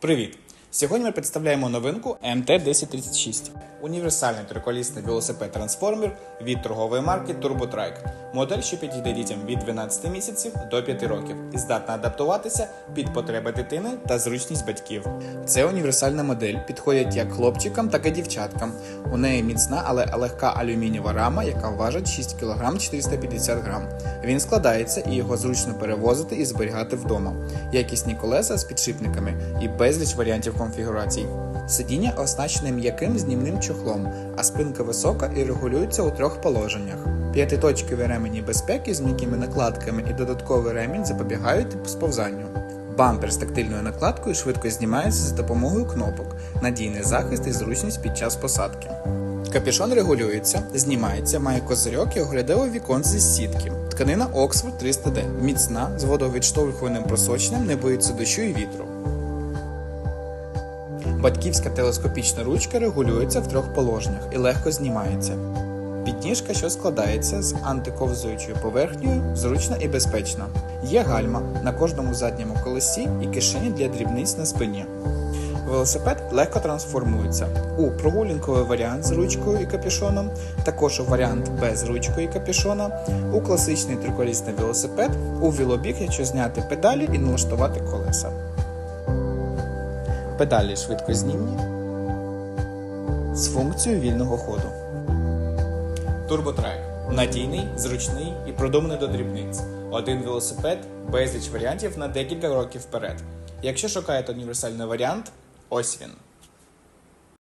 Привіт! Сьогодні ми представляємо новинку МТ-1036. Універсальний триколісний велосипед-трансформер від торгової марки TurboTrike. Модель, що підійде дітям від 12 місяців до 5 років і здатна адаптуватися під потреби дитини та зручність батьків. Це універсальна модель, підходить як хлопчикам, так і дівчаткам. У неї міцна, але легка алюмінієва рама, яка важить 6 кг 450 г. Він складається і його зручно перевозити і зберігати вдома. Якісні колеса з підшипниками і безліч варіантів конфігурацій. Сидіння оснащене м'яким знімним чохлом, а спинка висока і регулюється у трьох положеннях. П'ятиточкові ремені безпеки з м'якими накладками і додатковий ремінь запобігають сповзанню. Бампер з тактильною накладкою швидко знімається за допомогою кнопок, надійний захист і зручність під час посадки. Капюшон регулюється, знімається, має козирьок і оглядове віконце з сітки. Тканина Oxford 300D, міцна, з водовідштовхуваним просоченням, не боїться дощу і вітру. Батьківська телескопічна ручка регулюється в трьох положеннях і легко знімається. Підніжка, що складається з антиковзуючою поверхнею, зручна і безпечна. Є гальма на кожному задньому колесі і кишені для дрібниць на спині. Велосипед легко трансформується у прогулянковий варіант з ручкою і капюшоном, також у варіант без ручкою і капюшона, у класичний триколісний велосипед, у вілобіг, якщо зняти педалі і налаштувати колеса. Педалі швидкознімні з функцією вільного ходу. Турботрек надійний, зручний і продуманий до дрібниць. Один велосипед, безліч варіантів на декілька років вперед. Якщо шукаєте універсальний варіант, ось він.